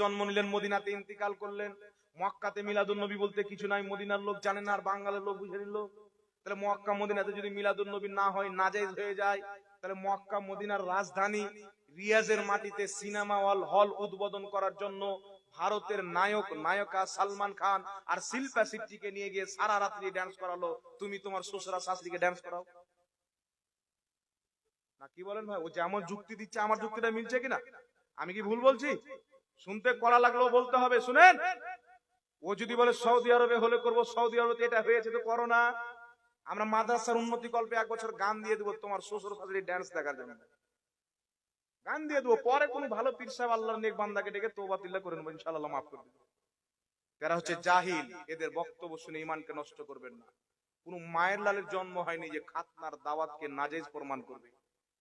জন্ম নিলেন, মদিনাতে ইন্তিকাল করলেন। মক্কাতে মিলাদুন নবী বলতে কিছু নাই, মদিনার লোক জানে না, আর বাঙালের লোক বুঝে নিল। তাহলে মক্কা, মদিনাতে যদি মিলাদুন নবী না হয়, নাজাইজ হয়ে যায়। তাহলে মক্কা, মদিনার রাজধানী রিয়াজের মাটিতে সিনেমা হল হল উদ্বোধন করার জন্য ভারতের নায়ক, নায়িকা সালমান খান আর শিল্পা শিল্পীকে নিয়ে গিয়ে সারা রাত্রি ড্যান্স করালো। তুমি তোমার শ্বশুরা শাশুড়িকে ড্যান্স করাও। না, কি বলেন ভাই? ও যেমন যুক্তি দিচ্ছে, আমার যুক্তিটা মিলছে কিনা? আমি কি ভুল বলছি? শুনতে করা লাগলেও বলতে হবে, শুনেন? ও যদি বলে সৌদি আরবে হলে করব, সৌদি আরবে এটা হয়েছে তো করো না আমরা মাদ্রাসার উন্নতি কল্পে এক বছর গান দিয়ে দেবো, তোমার শ্বশুর শাশুড়ি ড্যান্স দেখার জন্য। গান দিয়ে দেবো, পরে কোনো ভালো পীর সাহেব আল্লাহর নেক বান্দাকে ডেকে তোবা তিল্লা করে নেব, ইনশাআল্লাহ মাফ করে দেবো। এরা হচ্ছে জাহিল, এদের বক্তব্য শুনে ইমানকে নষ্ট করবেন না। কোন মায়ের লালের জন্ম হয়নি যে খাতনার দাওয়াতকে নাজেজ প্রমাণ করবে।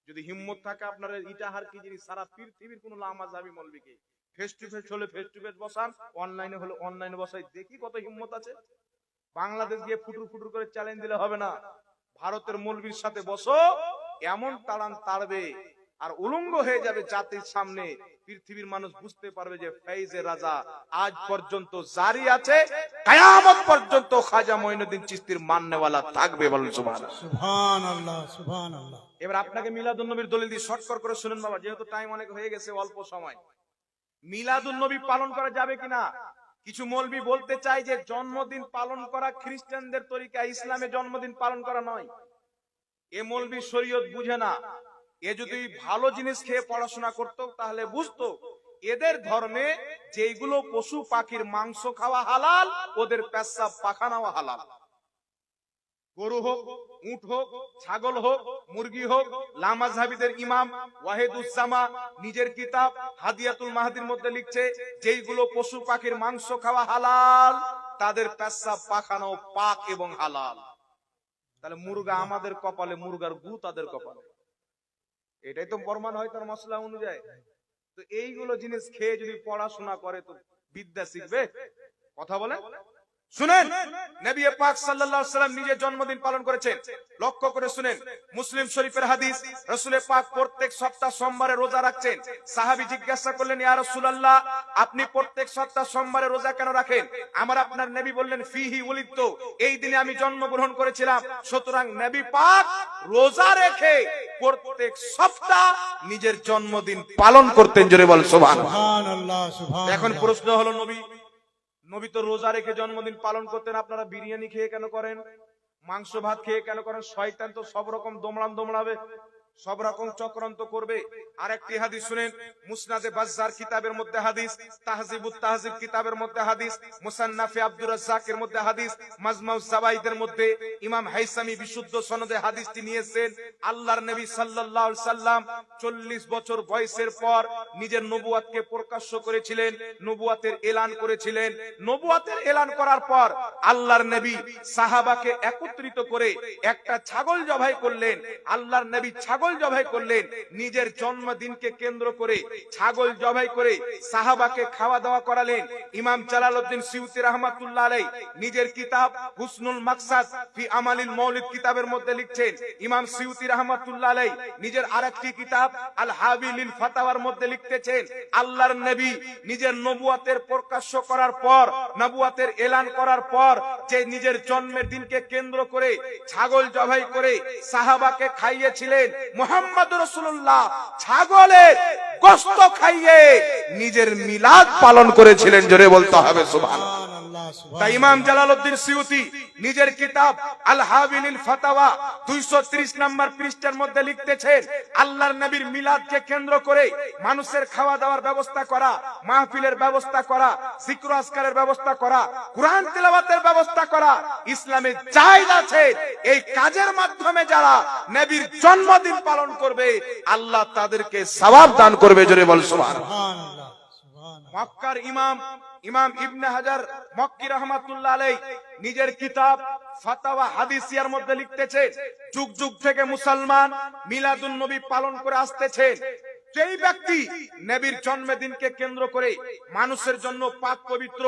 যদি হিম্মত থাকে আপনার, ইটাহার কি জিনিস, সারা পৃথিবীর কোন লামা যাবি মলবিকে ফেস টু ফেস হলে ফেস টু ফেস বসান অনলাইনে হলে অনলাইনে বসাই। দেখি কত হিম্মত আছে। বাংলাদেশ গিয়ে ফুটুর ফুটুর করে চ্যালেঞ্জ দিলে হবে না। ভারতের মৌলবীর সাথে বসো এমন তাড়ান তাড়বে আর উলঙ্গ হয়ে যাবে জাতির সামনে। পৃথিবীর মানুষ বুঝতে পারবে যে ফেইজে রাজা আজ পর্যন্ত জারি আছে কায়ামত পর্যন্ত খাজা মঈনুদ্দিন চিস্তির মাননেওয়ালা থাকবে বলেন সুবহানাল্লাহ। সুবহান আল্লাহ সুবহান আল্লাহ এবার আপনাকে মিলাদুন নবীর দলিল দিয়ে শর্টকট করে শুনুন বাবা যেহেতু টাইম অনেক হয়ে গেছে অল্প সময়। মিলাদুন নবী পালন করা যাবে কিনা? কিছু মৌলবি বলতে চাই যে জন্মদিন পালন করা খ্রিস্টানদের তরিকা, ইসলামে জন্মদিন পালন করা নয়। এ মৌলবি শরীয়ত বুঝে না। এ যদি ভালো জিনিস খেয়ে পড়াশোনা করত, তাহলে বুঝতো এদের ধর্মে যেগুলো পশু পাখির মাংস খাওয়া হালাল, ওদের পেশাব পাখানাও হালাল। গরু হোক, উট হোক, ছাগল হোক, মুরগি হোক লামাজহাবিদের ইমাম ওয়াহিদুজ্জামা নিজের কিতাব হাদিয়াতুল মাহাদির মধ্যে লিখছে, যেইগুলো পশু পাখির মাংস খাওয়া হালাল, তাদের পেশাব পাখানো পাক এবং হালাল। তাহলে মুরগা আমাদের কপালে, মুরগার গু তাদের কপালে। এটাই তো প্রমাণ হয় তার মশলা অনুযায়ী। তো এইগুলো জিনিস খেয়ে যদি পড়াশোনা করে, তো বিদ্যা শিখবে? কথা বলেন? শুনেন নবী পাক সাল্লাল্লাহু আলাইহি সাল্লাম নিজের জন্মদিন পালন করেছেন। লক্ষ্য করে শুনেন মুসলিম শরীফের হাদিস রাসূল পাক প্রত্যেক সপ্তাহ সোমবারে রোজা রাখছেন। সাহাবী জিজ্ঞাসা করলেন ইয়া রাসূলুল্লাহ আপনি প্রত্যেক সপ্তাহ সোমবারে রোজা কেন রাখেন? আমার আপনার নবী বললেন ফিহি উলিদ্দ এই দিনে আমি জন্মগ্রহণ করেছিলাম। সুতরাং নবী পাক রোজা রেখে প্রত্যেক সপ্তাহ নিজের জন্মদিন পালন করতেন। জোরে বল সুবহানাল্লাহ। সুবহান আল্লাহ সুবহান এখন প্রশ্ন হলো নবী নবী তো রোজা রেখে জন্মদিন পালন করতেন, আপনারা বিরিয়ানি খেয়ে কেন করেন? মাংস ভাত খেয়ে কেন করেন? শয়তান তো সব রকম দমড়ান দমড়াবে। সব রকম চক্রান্ত করবে। আর একটি হাদিস শুনেন, মুসনাদে বাজ্জার কিতাবের মধ্যে হাদিস তাহজিবুত তাহজিব কিতাবের মধ্যে হাদিস, মুসান্নাফে আব্দুর রাজ্জাকের মধ্যে হাদিস মাজমাউস জাবাইদের মধ্যে ইমাম হাইসামি বিশুদ্ধ সনদে হাদিসটি নিয়েছেন। আল্লাহর নবী সাল্লাল্লাহু আলাইহি সাল্লাম 40 বছর বয়সের পর নিজের নবুয়াতকে প্রকাশ্য করেছিলেন, নবুয়াতের এলান করেছিলেন। নবুয়াতের এলান করার পর আল্লাহর নবী সাহাবাকে একত্রিত করে একটা ছাগল জবাই করলেন। আল্লাহর নবী ছাগল জবাই করলেন। নিজের জন্মদিনকে কেন্দ্র করে ছাগল জবাই করে সাহাবাকে খাওয়া দাওয়া করালেন। ইমাম জালালউদ্দিন সিউতি রহমাতুল্লাহ আলাই নিজের কিতাব হুসনুল মাকসাদ ফি আমালিল মৌলিদ কিতাবের মধ্যে লিখছেন। ইমাম সিউতি রহমাতুল্লাহ আলাই নিজের আরেকটি কিতাব আল হাবিলিল ফাতাওয়ার মধ্যে লিখতেছেন, আল্লাহর নবী নিজের নবুয়াতের প্রকাশ্য করার পর, নবুয়াতের এলান করার পর, যে নিজের জন্মের দিনকে কেন্দ্র করে ছাগল জবাই করে সাহাবাকে খাইয়েছিলেন মোহাম্মদ রসুল্লাহ ছাগলের গোস্ত খাইয়ে নিজের মিলাদ পালন করেছিলেন জোরে বলতে হবে সুবহান তাই ইমাম জালালউদ্দিন সিউতি নিজের কিতাব আল হাবিলিল ফাতাওয়া 230 নম্বর পৃষ্ঠার মধ্যে লিখতেছেন আল্লাহর নবীর মিলাদকে কেন্দ্র করে মানুষের খাওয়া দাওয়ার ব্যবস্থা করা মাহফিলের ব্যবস্থা করা জিক্র আজকারের ব্যবস্থা করা কোরআন তেলাওয়াতের ব্যবস্থা করা ইসলামে জায়েজ আছে। এই কাজের মাধ্যমে যারা নবীর জন্মদিন পালন করবে আল্লাহ তাদেরকে সওয়াব দান করবে জোরে বল সুবহানাল্লাহ সুবহান আল্লাহ সুবহান আল্লাহ। মক্কার ইমাম ইমাম ইবনে হাজার মক্কি রহমাতুল্লাহ আলাই নিজের কিতাব, ফাতাওয়া, হাদিসিয়ার মধ্যে লিখতেছে, যুগ যুগ থেকে মুসলমান মিলাদুন নবী পালন করে আসতেছে। যেই ব্যক্তি নবীর জন্মদিনকে কেন্দ্র করে মানুষের জন্য পাক পবিত্র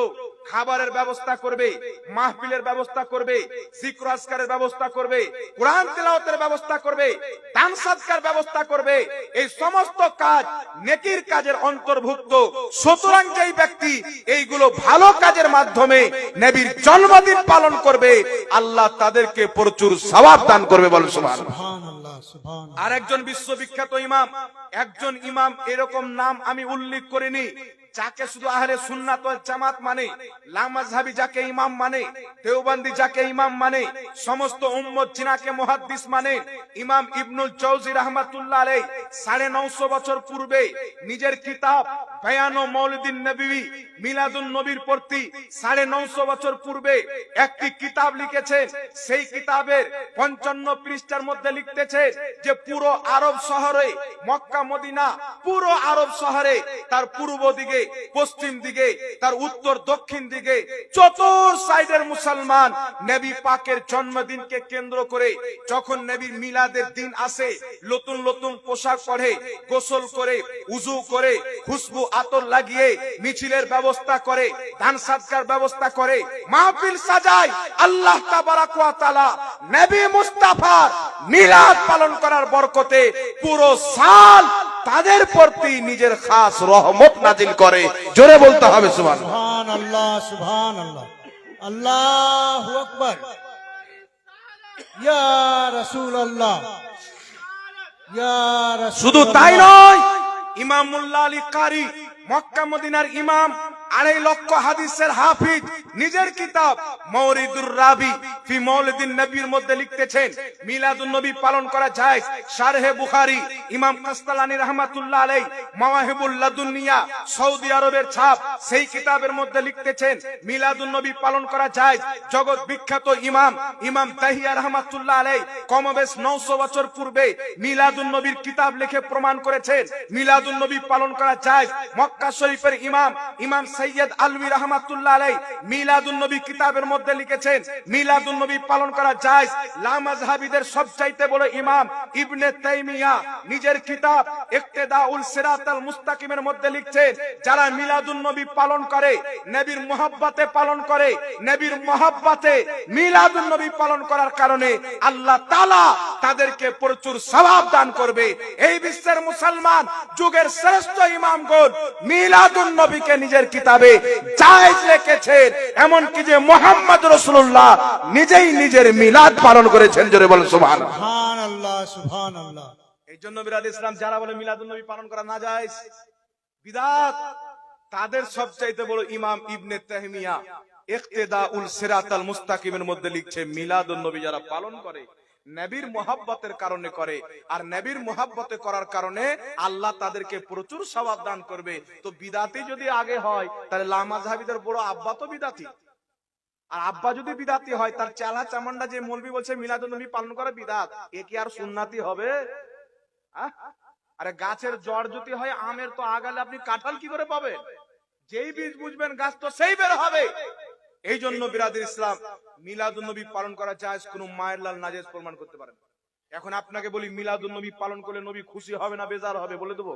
খাবারের ব্যবস্থা করবে, মাহফিলের ব্যবস্থা করবে, জিক্র আজকারের ব্যবস্থা করবে, কোরআন তেলাওয়াতের ব্যবস্থা করবে, দান সৎকার ব্যবস্থা করবে, এই সমস্ত কাজ নেকির কাজের অন্তর্ভুক্ত। সুতরাং যেই ব্যক্তি এইগুলো ভালো কাজের মাধ্যমে নবীর জন্মদিন পালন করবে, আল্লাহ তাদেরকে প্রচুর সওয়াব দান করবে বলেন সুবহানাল্লাহ। আর একজন বিশ্ববিখ্যাত ইমাম একজন ইমাম এরকম নাম আমি উল্লেখ করিনি। যাকে শুধু আহলে সুন্নাত ওয়াল জামাত মানে লামাজহাবি যাকে ইমাম মানে দেওবন্দি যাকে ইমাম মানে সমস্ত উম্মত জিনাকে মুহাদ্দিস মানে ইমাম ইবনুল চৌজি রাহমাতুল্লাহ আলাই সাড়ে নশো বছর পূর্বে নিজের কিতাব বয়ান ও মৌলুদ্দিন নবী, মিলাদুন নবীর প্রতি সাড়ে নশো বছর পূর্বে একটি কিতাব লিখেছেন। সেই কিতাবের পঞ্চান্ন পৃষ্ঠার মধ্যে লিখতেছে যে পুরো আরব শহরে মক্কা, মদিনা, পুরো আরব শহরে তার পূর্ব দিকে পশ্চিম দিকে, তার উত্তর দক্ষিণ দিকে, চতুর সাইডের মুসলমান নবী পাকের জন্মদিনকে কেন্দ্র করে যখন নবীর মিলাদের দিন আসে, নতুন নতুন পোশাক পরে, গোসল করে, উজু করে, খুশবু আতর লাগিয়ে, মিছিলের ব্যবস্থা করে, দান সাদকার ব্যবস্থা করে, মাহফিল সাজায়, আল্লাহ তাআলা নবী মুস্তাফার মিলাদ পালন করার বরকতে পুরো সাল তাদের প্রতি নিজের খাস রহমত নাজিল করে। জোরে বলতে হবে সুবহান আল্লাহ সুবহান আল্লাহ আল্লাহু আকবার। ইয়া রাসূলুল্লাহ। ইয়া রাসূল শুধু তাই নয় ইমামুল্লাহ আলী কারি মক্কা মদিনার ইমাম আড়াই লক্ষ হাদিসের হাফিজ নিজের কিতাব মৌরিদুর রাবি ফি মৌলিদিন নবীর মধ্যে লিখতেছেন, মিলাদুন নবী পালন করা যায়। শারহে বুখারী, ইমাম কাস্তালানি রহমাতুল্লাহ আলাই মাওয়াহিবুল লাদুনিয়া, সৌদি আরবের ছাপ, সেই কিতাবের মধ্যে লিখতেছেন, মিলাদুন নবী পালন করা যায়। জগৎ বিখ্যাত ইমাম ইমাম তাহিয়া রহমাতুল্লাহ আলাই কমবেশ 900 বছর পূর্বে মিলাদুন নবীর কিতাব লিখে প্রমাণ করেছেন, মিলাদুন নবী পালন করা যায়। মক্কা শরীফের ইমাম ইমাম সৈয়দ আলভী রহমাতুল্লাহ আলাই মিলাদুন নবী কিতাবের মধ্যে লিখেছেন, মিলাদুন নবী পালন করা যায় লামাজহাবিদের সবচাইতে বড় ইমাম ইবনে তাইমিয়া নিজের কিতাব ইক্তেদাউল সিরাতাল মুস্তাকিমের মধ্যে লিখছেন, যারা মিলাদুন নবী পালন করে, নবীর মোহাব্বতে পালন করে, নবীর মোহাব্বতে মিলাদুন নবী পালন করার কারণে আল্লাহ তাআলা তাদেরকে প্রচুর সওয়াব দান করবে। এই বিশ্বের মুসলমান যুগের শ্রেষ্ঠ ইমাম ইমামগণ মিলাদুন নবীকে নিজের কিতাবে জায়েজ রেখেছেন। এমন কি যে মোহাম্মদ রাসূলুল্লাহ নিজেই নিজের মিলাদ পালন করেছেন জোরে বলেন সুবহান আল্লাহ এই জন্য বিরাদ ইসলাম যারা বলে মিলাদুন নবী পালন করা না যায় বিদাত তাদের সবচাইতে বড় ইমাম ইবনে তাহমিয়া ইক্তেদাউল সিরাতাল মুস্তাকিমের মধ্যে লিখছে মিলাদুন নবী যারা পালন করে নবীর মোহাব্বতের কারণে করে। আর নবীর মোহাব্বতে করার কারণে আল্লাহ তাদেরকে প্রচুর সওয়াব দান করবে। তো বিদাতি যদি আগে হয়, তাহলে লামাজহাবিদের বড় আব্বা তো বিদাতি। আর আব্বা যদি বিদাতি হয়, তার চালা চামন্ডা যে মলবি বলছে মিলাদুন নবী পালন করা বিদাত। এ কি আর সুন্নাতি হবে? আরে গাছের জড় যদি হয়, আমের তো আগালে আপনি কাঁঠাল কি করে পাবেন? যেই বীজ বুঝবেন গাছ তো সেই বের হবে। এই জন্য বিরাদের ইসলাম মিলাদুন নবী পালন করা যায় কোন মায়ের লাল নাজেজ প্রমাণ করতে পারেন। এখন আপনাকে বলি মিলাদুন নবী পালন করলে নবী খুশি হবে না বেজার হবে, বলে দেবো।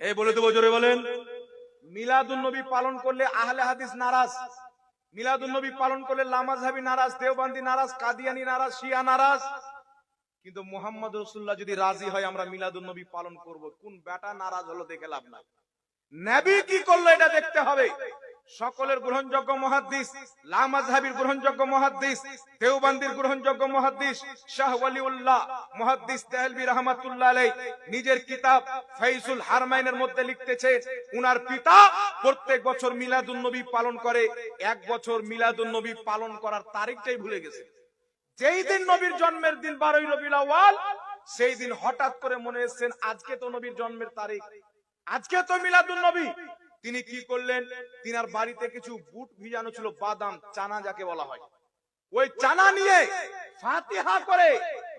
এই বলে দেবো, জোরে বলেন। মিলাদুন নবী পালন করলে আহলে হাদিস নারাজ। মিলাদুন নবী পালন করলে লামাজহাবি নারাজ, দেওবান্দি নারাজ, কাদিয়ানি নারাজ, শিয়া নারাজ। কিন্তু মোহাম্মদ রসুল্লাহ যদি রাজি হয়, আমরা মিলাদুন নবী পালন করব। কোন বেটা নারাজ হলো দেখে লাভ নাই। নবী কি করল এটা দেখতে হবে। সকলের গ্রহণযোগ্য মহাদ্দিস লামাজহাবির গ্রহণযোগ্য মহাদ্দিস, দেওবান্দির গ্রহণযোগ্য মহাদ্দিস, শাহ ওয়ালিউল্লাহ, মহাদ্দিস তেহলবি রহমাতুল্লাহ আলাই নিজের কিতাব ফাইজুল হারমাইনের মধ্যে লিখতেছে, উনার পিতা প্রত্যেক বছর মিলাদুন নবী পালন করে, এক বছর মিলাদুন নবী পালন করার তারিখটাই ভুলে গেছে। যেই দিন নবীর জন্মের দিন বারোই রবিউল আউয়াল, সেই দিন হঠাৎ করে মনে এসেছেন, আজকে তো নবীর জন্মের তারিখ। আজকে তো মিলাদুন নবী। তিনি কি করলেন? তিনার বাড়িতে কিছু বুট ভিজানো ছিল, বাদাম, চানা যাকে বলা হয়। ওই চানা নিয়ে ফাতিহা করে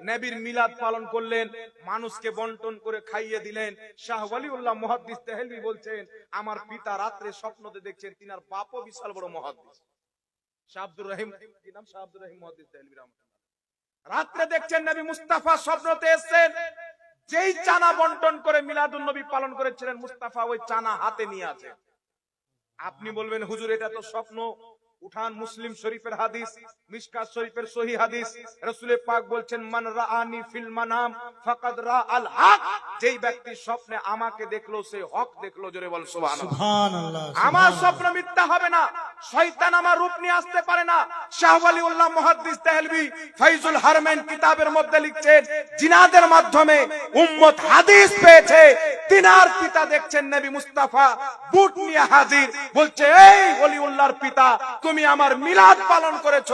নবীর মিলাদ পালন করলেন, মানুষকে বন্টন করে খাইয়ে দিলেন। শাহ ওয়ালিউল্লাহ মুহাদ্দিস তেহলভি বলছেন, আমার পিতা রাত্রে স্বপ্নতে দেখছেন, তিনার বাপও বিশাল বড় মুহাদ্দিস। শাহ আব্দুর রহিম, কি নাম? শাহ আব্দুর রহিম মুহাদ্দিস রহমাতুল্লাহ রাত্রে দেখছেন নবী মুস্তাফা স্বপ্নতে এসেছেন। যেই চানা বন্টন করে মিলাদুন নবী পালন করেছিলেন মুস্তাফা ওই চানা হাতে নিয়ে আছে। আপনি বলবেন হুজুর এটা তো স্বপ্ন। উঠান মুসলিম শরীফের হাদিস মিশকাত শরীফের সহি হাদিস। রসুলে পাক বলছেন মান রাআনি ফিল মানাম ফাকাদ রা আল হক। যেই ব্যক্তি স্বপ্নে আমাকে দেখল সে হক দেখল জোরে বল সুবহানাল্লাহ। সুবহান আমার স্বপ্ন মিথ্যা হবে না। শয়তান আমার রূপ নিয়ে আসতে পারে না। শাহ ওয়ালিউল্লাহ মুহাদ্দিস দেহলভি ফাইজুল হারমেন কিতাবের মধ্যে লিখছেন জিনাদের মাধ্যমে উম্মত হাদিস পেয়েছে তিনার পিতা দেখছেন নবী মুস্তাফা বুট নিয়ে হাজির। বলছে এই ওলিউল্লাহর পিতা তুমি আমার মিলাদ পালন করেছ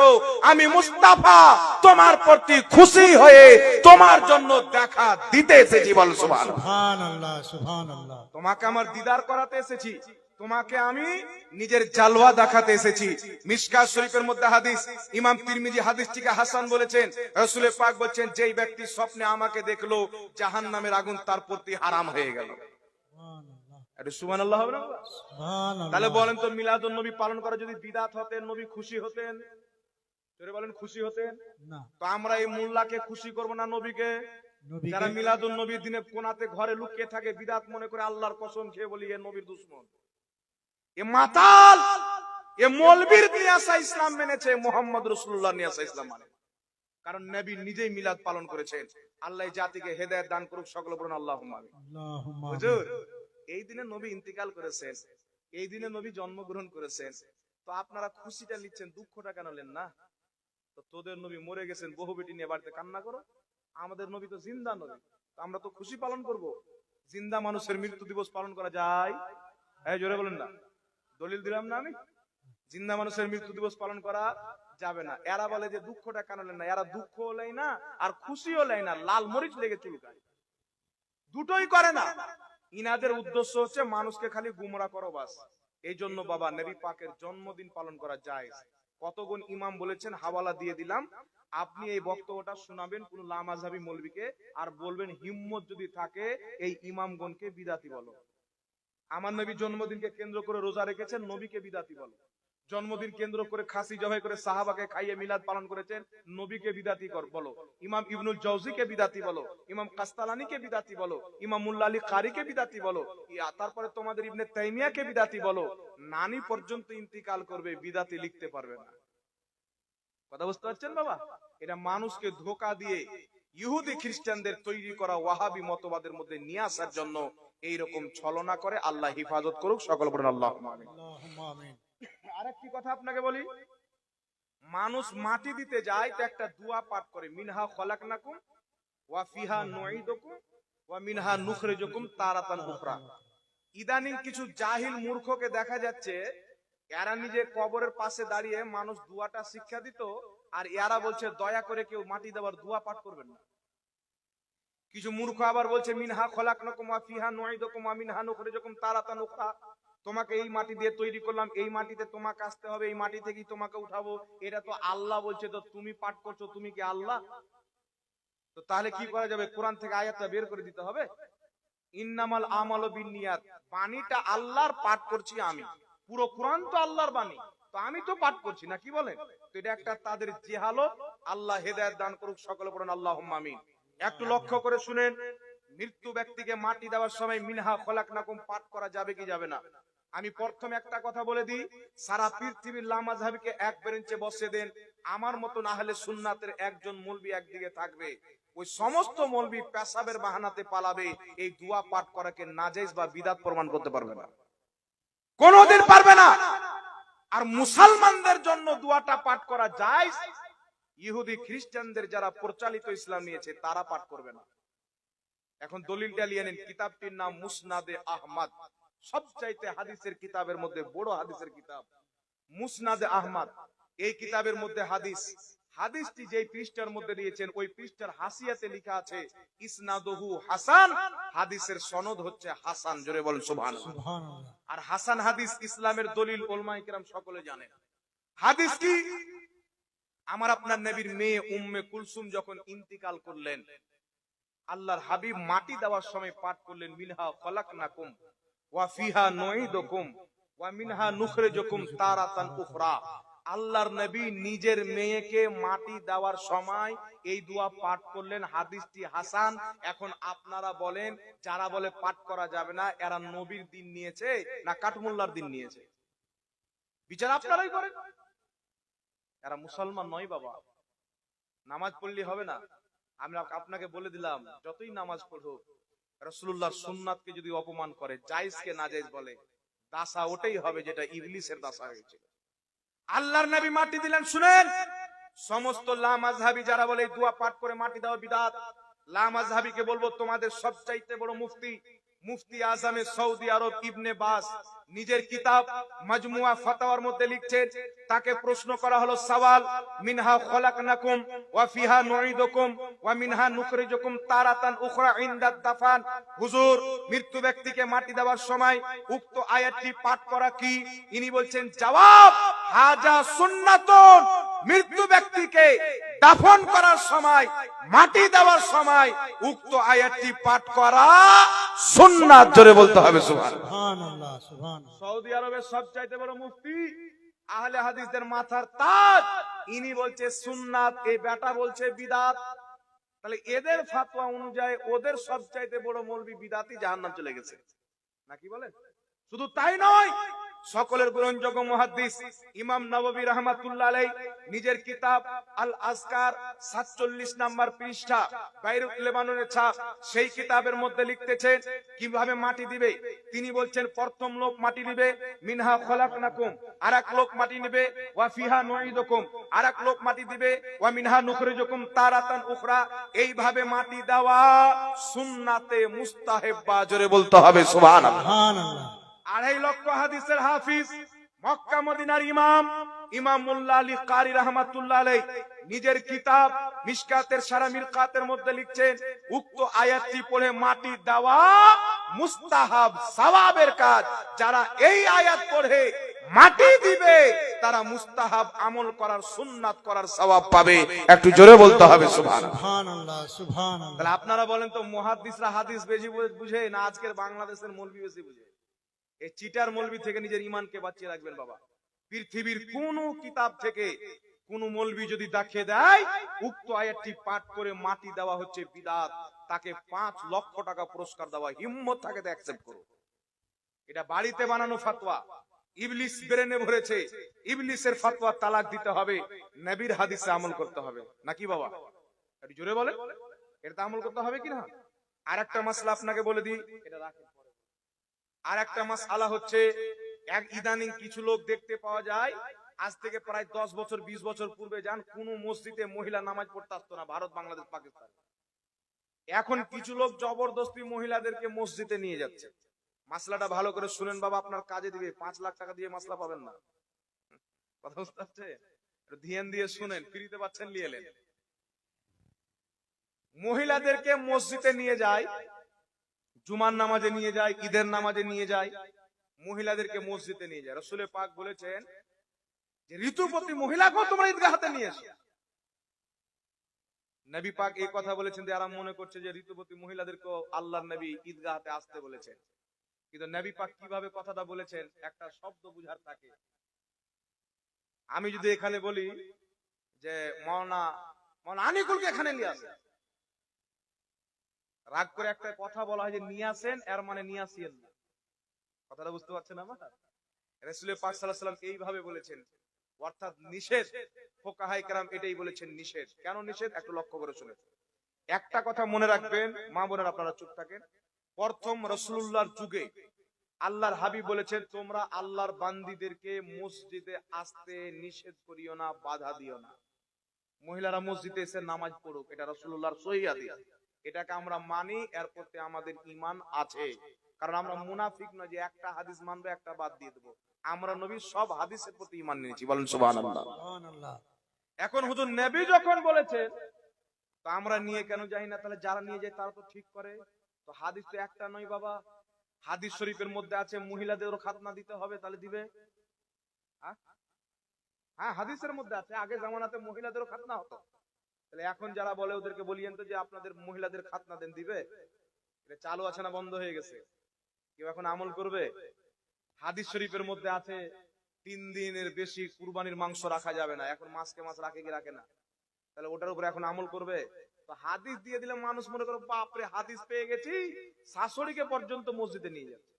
আমি মুস্তাফা তোমার প্রতি খুশি হয়ে তোমার জন্য দেখা দিতে এসেছি। বল সুবহানাল্লাহ। সুবহান আল্লাহ সুবহান আল্লাহ তোমাকে আমার দিদার করাতে এসেছি। তোমাকে আমি নিজের জালওয়া দেখাতে এসেছি। মিশকাত শরীফের মধ্যে হাদিস ইমাম তিরমিজি হাদিসটিকে হাসান বলেছেন রসুলে পাক বলছেন যেই ব্যক্তি স্বপ্নে আমাকে দেখল জাহান্নামের আগুন তার প্রতি হারাম হয়ে গেল। সুবহান আল্লাহ হবে না তাহলে বলেন তো মিলাদুন নবী পালন করা যদি বিদাত হতেন নবী খুশি হতেন? বলেন খুশি হতেন? তো আমরা এই মোল্লাকে খুশি করব না নবীকে যারা মিলাদুন নবীর দিনে কোনাতে ঘরে লুকিয়ে থাকে বিদাত মনে করে আল্লাহর কসম খেয়ে বলি এ নবীর দুশ্মন। এ মাতাল এ মলবির নিয়ে আসা ইসলাম মেনেছে মোহাম্মদ রসুল্লাহ নিয়ে আসা ইসলাম মানে। কারণ নবী নিজেই মিলাদ পালন করেছেন। আল্লাহ জাতিকে হেদায়েত দান করুক সকল বলুন আল্লাহ হুজুর এই দিনে নবী ইন্তিকাল করেছেন এই দিনে নবী জন্মগ্রহণ করেছেন। তো আপনারা খুশিটা নিচ্ছেন দুঃখটা কেন নেন না? তো তোদের নবী মরে গেছেন বহু বেটি নিয়ে বাড়িতে কান্না করো। আমাদের নবী তো জিন্দা নবী। তো আমরা তো খুশি পালন করব। জিন্দা মানুষের মৃত্যু দিবস পালন করা যায়। এই জোরে বলেন না। দলিল দিলাম না আমি? জিন্দা মানুষের মৃত্যু দিবস পালন করা যাবে না। এরা বলে যে দুঃখটা কেন না এরা দুঃখ হলেই না আর খুশিও লেয় না। লাল মরিচ লেগে চুলকায়। দুটোই করে না। ইনাদের উদ্দেশ্য হচ্ছে মানুষকে খালি গুমরা করো বাস। এই জন্য বাবা নবী পাকের জন্মদিন পালন করা যায় কতগুণ ইমাম বলেছেন, হাওয়ালা দিয়ে দিলাম। আপনি এই বক্তব্যটা শোনাবেন কোন লামাজাবি মৌলবীকে আর বলবেন হিম্মত যদি থাকে, এই ইমামগণকে বিদাতি বলো। আমার নবী জন্মদিনকে কেন্দ্র করে রোজা রেখেছেন, নবীকে বিদাতি বলো। জন্মদিন কেন্দ্র করে খাসি জবাই করে সাহাবাকে খাইয়ে মিলাদ পালন করেছেন, নবীকে বিদাতি কর বলো। ইমাম ইবনুল জৌজিকে বিদাতি বলো, ইমাম কাস্তালানিকে বিদাতি বলো ইমাম মুল্লা আলী কারিকে বিদাতি বলো তারপরে তোমাদের ইবনে তাইমিয়াকে বিদাতি বলো। নানি পর্যন্ত ইন্তিকাল করবে, বিদাতি লিখতে পারবে না। কথা বুঝতে পারছেন বাবা? এটা মানুষকে ধোকা দিয়ে ইহুদি খ্রিস্টানদের তৈরি করা ওয়াহাবি মতবাদের মধ্যে নিয়ে আসার জন্য এইরকম ছলনা করে আল্লাহ হিফাজত করুক সকল বলেন আল্লাহ। আরেকটি কথা আপনাকে বলি মানুষ মাটি দিতে যায় তো একটা দোয়া পাঠ করে মিনহা খলাকনাকুম ওয়া ফিহা নুঈদুকুম ওয়া মিনহা নুখরিজুকুম তারাতান উখরা। ইদানিং কিছু জাহিল মূর্খকে দেখা যাচ্ছে এরা নিজে কবরের পাশে দাঁড়িয়ে মানুষ দুয়াটা শিক্ষা দিত আর এরা বলছে, দয়া করে কেউ মাটি দেওয়ার দুয়া পাঠ করবেন না। কিছু মূর্খ আবার বলছে, মিনহা খলাকনাকুম ওয়া ফিহা নুঈদুকুম ওয়া মিনহা নুখরিজুকুম তারাতান উখরা। তোমাকে এই মাটি দিয়ে তৈরি করলাম, এই মাটিতে তোমাকে আসতে হবে, এই মাটি থেকেই তোমাকে উঠাবো। এটা তো আল্লাহ বলছে, তো তুমি পাঠ করছ, তুমি কি আল্লাহ? তো তাহলে কি করা যাবে? কোরআন থেকে আয়াতটা বের করে দিতে হবে। ইন্নামাল আমাল বিনিয়াত বাণীটা আল্লাহর পাঠ করছি আমি। পুরো কোরআন তো আল্লাহর বাণী। তো আমি তো পাঠ করছি না, কি বলেন? তো এটা একটা তাদের জেহালত আল্লাহ হেদায়েত দান করুক সকলে বলেন আল্লাহ আমিন। একটু লক্ষ্য করে শুনেন, মৃত্যু ব্যক্তিকে মাটি দেওয়ার সময় মিনহা খোলাক নাকুম পাঠ করা যাবে কি যাবে না? আমি প্রথমে একটা কথা বলে দিই, সারা পৃথিবীর লামাজহাবিকে এক বেরেঞ্চে বসে দেন, আমার মতো না হলে সুন্নাতের একজন মৌলবি একদিকে থাকবে। ওই সমস্ত মৌলবি পেশাবের বাহানাতে পালাবে, এই দুয়া পাঠ করাকে নাজেজ বা বিদাত প্রমাণ করতে পারবে না। কোনদিন পারবে না। আর মুসলমানদের জন্য দুয়াটা পাঠ করা যায় ইহুদি খ্রিস্টানদের যারা প্রচালিত ইসলাম নিয়েছে, তারা পাঠ করবে না। এখন দলিল ডালিয়ে নিন, কিতাবটির নাম মুসনাদে আহমদ। সবচাইতে হাদিসের কিতাবের মধ্যে, বড় হাদিসের কিতাব, মুসনাদে আহমদ। এই কিতাবের মধ্যে হাদিস হাদিসটি যেই পৃষ্ঠার মধ্যে দিয়েছেন ওই পৃষ্ঠার হাসিয়াতে লেখা আছে ইসনাদহু হাসান। হাদিসের সনদ হচ্ছে হাসান জোরে সুবহানাল্লাহ। সুবহানাল্লাহ। আর হাসান হাদিস ইসলামের দলিল ওলমা ইকরাম সকলে জানে। হাদিস কি? আমার আপনার নবীর মেয়ে উম্মে কুলসুম যখন ইন্তিকাল করলেন আল্লাহর হাবিব মাটি দেওয়ার সময় পাঠ করলেন মিনহা খলাকনাকুম ওয়া ফিহা নুঈদুকুম ওয়া মিনহা নুখরিজুকুম তারাতান উখরা। আল্লাহর নবী নিজের মেয়েকে মাটি দেওয়ার সময় এই দোয়া পাঠ করলেন, হাদিসটি হাসান। এখন আপনারা বলেন, যারা বলে পাঠ করা যাবে না, এরা নবীর দিন নিয়েছে না কাঠমোল্লার দিন নিয়েছে? বিচার আপনারাই করেন। এরা মুসলমান নয় বাবা। নামাজ পড়লে হবে না। আমি আপনাকে বলে দিলাম, যতই নামাজ পড়ুক রসুল্লাহর সুন্নাতকে যদি অপমান করে, জায়েজকে নাজায়েজ বলে, দাসা ওটাই হবে যেটা ইবলিসের দাসা হয়েছিল। আল্লাহর নবী মাটি দিলেন, শুনেন। সমস্ত লামাজহাবি যারা বলে দোয়া পাঠ করে মাটি দেওয়া বিদাত লামাজহাবিকে বলব তোমাদের সবচাইতে বড় মুফতি মুফতি আজমে সৌদি আরব ইবনে বাস নিজের কিতাব মাজমুয়া ফাতাওয়ার মধ্যে লিখছেন, তাকে প্রশ্ন করা হলো সওয়াল, মিনহা খলাকনাকুম ওয়া ফিহা নুঈদুকুম ওয়া মিনহা নুখরিজুকুম তারাতান উখরা ইনদাদ দাফান। হুজুর, মৃত্যু ব্যক্তিকে মাটি দেওয়ার সময় উক্ত আয়াতটি পাঠ করা কি? ইনি বলছেন, জবাব, হাজা সুন্নাতুন। মৃত্যু ব্যক্তিকে দাফন করার সময়, মাটি দেওয়ার সময় উক্ত আয়াতটি পাঠ করা সুন্নাত জোরে বলতে হবে সুবহান সুবহানাল্লাহ সুবহান সৌদি আরবের সবচাইতে বড় মুফতি আহলে হাদিসদের মাথার তাজ। ইনি বলছে সুন্নাত এই বেটা বলছে বিদাত। তাহলে এদের ফাতোয়া অনুযায়ী ওদের সবচাইতে বড় মৌলবি বিদাতি জাহান্নাম চলে গেছে। নাকি বলেন? শুধু তাই নয় সকলের গ্রহণযোগ্য মহাদ্দিস ইমাম নববী রহমাতুল্লাহ আলাই নিজের কিতাব আল আজকার সাতচল্লিশ নাম্বার পৃষ্ঠা বাইরুত লেবাননের ছাপ সেই কিতাবের মধ্যে লিখতেছেন কীভাবে মাটি দিবে? তিনি বলছেন, প্রথম লোক মাটি দিবে, মিনহা খলাকনাকুম আর এক লোক মাটি নিবে, ওয়া ফিহা নুঈদুকুম আর এক লোক মাটি দিবে, ওয়া মিনহা নুখরিজুকুম তারাতান উখরা। এইভাবে মাটি দেওয়া সুন্নাতে মুস্তাহেব্বা, জোরে বলতে হবে, সুবহানাল্লাহ। সুবহান আল্লাহ আড়াই লক্ষ হাদিসের হাফিজ মক্কা মদিনার ইমাম ইমাম মোল্লা আলী কারি রহমাতুল্লাহ আলাই নিজের কিতাব মিশকাতের সারা মিরকাতের মধ্যে লিখছেন উক্ত আয়াতটি পড়ে মাটি দেওয়া মুস্তাহাব সওয়াবের কাজ। যারা এই আয়াত পড়ে মাটি দিবে তারা মুস্তাহাব আমল করার সুন্নাত করার সওয়াব পাবে। একটু জোরে বলতে হবে সুবহানাল্লাহ। সুবহান আল্লাহ তাহলে আপনারা বলেন তো মুহাদ্দিসরা হাদিস বেশি বুঝে না আজকের বাংলাদেশের মৌলবি বেশি বুঝে? এই চিটার মৌলবি থেকে নিজের ইমানকে বাঁচিয়ে রাখবেন বাবা। পৃথিবীর কোন কিতাব থেকে কোন মৌলবি যদি দেখে দেয়, উক্ত আয়াতটি পাঠ করে মাটি দেওয়া হচ্ছে বিদাত। তাকে পাঁচ লক্ষ টাকা পুরস্কার দেওয়া, হিম্মত থাকে অ্যাকসেপ্ট করো। এটা বাড়িতে বানানো ফাতোয়া ইবলিস ব্রেনে ভরেছে। ইবলিসের ফাতোয়া তালাক দিতে হবে। নবীর হাদিসে আমল করতে হবে। নাকি বাবা? জোরে বলেন। এটা আমল করতে হবে কি না আর একটা মাসলা আপনাকে বলে দিই। এটা রাখেন। আর একটা মাসআলা হচ্ছে এক ইদানিং কিছু লোক দেখতে পাওয়া যায় আজ থেকে প্রায় দশ বছর বিশ বছর পূর্বে যান কোন মসজিদে মহিলা নামাজ পড়তে আসতো না ভারত বাংলাদেশ পাকিস্তান। এখন কিছু লোক জবরদস্তি মহিলাদেরকে মসজিদে নিয়ে যাচ্ছে। মাসলাটা ভালো করে শুনেন বাবা আপনার কাজে দিবে পাঁচ লাখ টাকা দিয়ে মাসলা পাবেন না। কথা বুঝতে পারছে? ধ্যান দিয়ে শুনেন ফ্রিতে পাচ্ছেন নিয়ে এলেন। মহিলাদেরকে মসজিদে নিয়ে যায় জুমার নামাজে নিয়ে যায়, ঈদের নামাজে নিয়ে যায়, মহিলাদেরকে মসজিদে নিয়ে যায়। রসুলের পাক বলেছেন যে, ঋতুপতি মহিলাকেও তোমরা ঈদগাহাতে নিয়ে এসো নবী পাক এই কথা বলেছেন যে, এরা মনে করছে যে, ঋতুপতি মহিলাদেরকেও আল্লাহর নবী ঈদগাহাতে আসতে বলেছেন। কিন্তু নবী পাক কীভাবে কথাটা বলেছেন, একটা শব্দ বুঝার থাকে। আমি যদি এখানে বলি যে মৌনা মৌনা আনিকুলকে এখানে নিয়ে আসে। রাগ করে একটা কথা বলা হয় যে নিয়ে আসেন এর মানে নিয়ে আসিয়েন না। কথাটা বুঝতে পারছেন আমার? রসুলের পাক সাল্লাহ সাল্লাম এইভাবে বলেছেন, অর্থাৎ নিষেধ। ফোকাহাই কেরাম এটাই বলেছেন, নিষেধ। কেন নিষেধ? একটু লক্ষ্য করে শুনে। একটা কথা মনে রাখবেন, মা বোনের আপনারা চুপ থাকেন। প্রথম রসুল্লাহর যুগে আল্লাহর হাবিব বলেছেন, তোমরা আল্লাহর বান্দিদেরকে মসজিদে আসতে নিষেধ করিও না, বাধা দিও না। মহিলারা মসজিদে এসে নামাজ পড়ুক, এটা রসুল্লাহর সহি হাদিস। এটাকে আমরা মানি এর প্রতি আমাদের ইমান আছে। কারণ আমরা মুনাফিক নয় যে একটা হাদিস মানবো একটা বাদ দিয়ে দেবো। আমরা নবী সব হাদিসের প্রতি ইমান নিয়েছি বলেন সুবহানাল্লাহ। এখন হুজুর নবী যখন বলেছেন তো আমরা নিয়ে কেন যাই না? তাহলে যারা নিয়ে যায় তারা তো ঠিক করে। তো হাদিস তো একটা নয় বাবা। হাদিস শরীফের মধ্যে আছে মহিলাদেরও খাতনা দিতে হবে তাহলে দিবে। হ্যাঁ? হ্যাঁ হাদিসের মধ্যে আছে। আগে জামানাতে মহিলাদেরও খাতনা হতো। তাহলে এখন যারা বলে ওদেরকে বলিয়েন তো যে আপনাদের মহিলাদের খাতনা দেন দিবে, এটা চালু আছে না বন্ধ হয়ে গেছে? কেউ এখন আমল করবে? হাদিস শরীফের মধ্যে আছে, তিন দিনের বেশি কুরবানির মাংস রাখা যাবে না, এখন মাসকে মাস রাখে কি রাখে না? তাহলে ওটার উপরে এখন আমল করবে? তো হাদিস দিয়ে দিলে মানুষ মনে করো, বাপরে, হাদিস পেয়ে গেছি, শাশুড়িকে পর্যন্ত মসজিদে নিয়ে যাচ্ছে।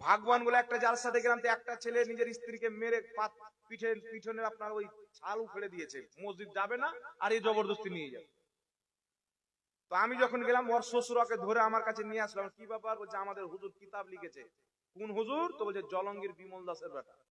ভাগবান বলে একটা জালসা দেখলাম তো একটা ছেলে নিজের স্ত্রীকে মেরে পিঠে পিছনে আপনার ওই ছাল উখড়ে দিয়েছে। মসজিদ যাবে না, আর এই জবরদস্তি নিয়ে যাবে। তো আমি যখন গেলাম, ওর শ্বশুর ওকে ধরে আমার কাছে নিয়ে আসলাম। কি ব্যাপার? বলছে, আমাদের হুজুর কিতাব লিখেছে। কোন হুজুর? তো বলছে, জলঙ্গির বিমল দাসের বেটা।